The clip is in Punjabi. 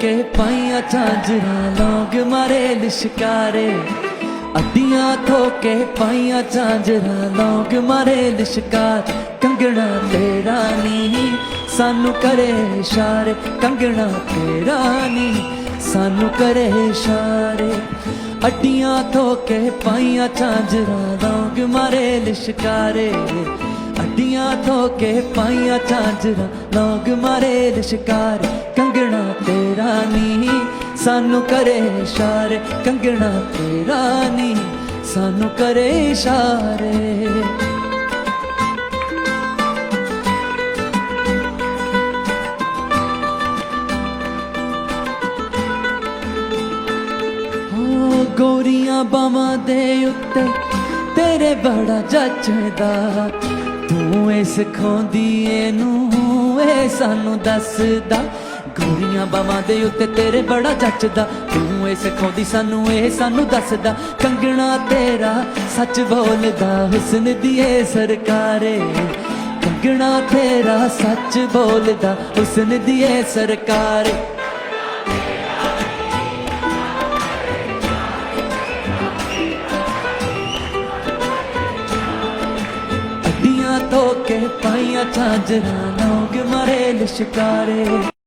ਕੇ ਪਾਈਆਂ ਝਾਂਜਰਾਂ ਲੋਗ ਮਾਰੇ ਲਿਸ਼ਕਾਰੇ। ਅੱਡੀਆਂ ਧੋ ਕੇ ਪਾਈਆਂ ਝਾਂਜਰਾਂ ਲੋਗ ਮਾਰੇ ਲਿਸ਼ਕਾਰ। ਕੰਗਣਾ ਤੇਰਾ ਨੀ, ਸਾਨੂੰ ਕਰੇ ਇਸ਼ਾਰੇ ਕੰਗਣਾ ਤੇਰਾ ਨੀ, ਸਾਨੂੰ ਕਰੇ ਇਸ਼ਾਰੇ ਅੱਡੀਆਂ ਧੋ ਕੇ ਪਾਈਆਂ ਝਾਂਜਰਾਂ ਲੋਗ ਮਾਰੇ ਲਿਸ਼ਕਾਰੇ। ਅੱਡੀਆਂ ਧੋ ਪਾਈਆਂ ਝਾਂਜਰਾਂ, ਲੋਗ ਮਾਰੇ ਲਿਸ਼ਕਾਰ ਕੰਗਣਾ ਤੇਰਾ ਨੀ। ਸਾਨੂੰ ਕਰੇ ਇਸ਼ਾਰੇ ਕੰਗਣਾ ਤੇਰਾ ਨੀ। ਸਾਨੂੰ ਕਰੇ ਇਸ਼ਾਰੇ ਹੋ ਗੋਰੀਆਂ ਬਾਵਾਂ ਦੇ ਉੱਤੇ ਤੇਰੇ ਬੜਾ ਜੱਜਦਾ ਤੂੰ ਇਹ ਸਿਖਾਉਂਦੀ, ਇਹਨੂੰ ਇਹ ਸਾਨੂੰ ਦੱਸਦਾ। ਗੋਰੀਆਂ ਬਾਵਾਂ ਦੇ ਉੱਤੇ ਤੇਰੇ ਬੜਾ ਜੱਚਦਾ। ਤੂੰ ਇਹ ਸਿਖਾਉਂਦੀ, ਸਾਨੂੰ ਇਹ ਸਾਨੂੰ ਦੱਸਦਾ। ਕੰਗਣਾ ਤੇਰਾ ਸੱਚ ਬੋਲਦਾ, ਹੁਸਨ ਦੀ ਦੀਏ ਸਰਕਾਰੇ। ਕੰਗਣਾ ਤੇਰਾ ਸੱਚ ਬੋਲਦਾ, ਹੁਸਨ ਦੀ ਦੀਏ ਸਰਕਾਰੇ। ਅੱਡੀਆਂ ਧੋ ਕੇ ਪਾਈਆਂ ਝਾਂਜਰਾਂ ਲੋਗ ਮਾਰੇ ਲਿਸ਼ਕਾਰੇ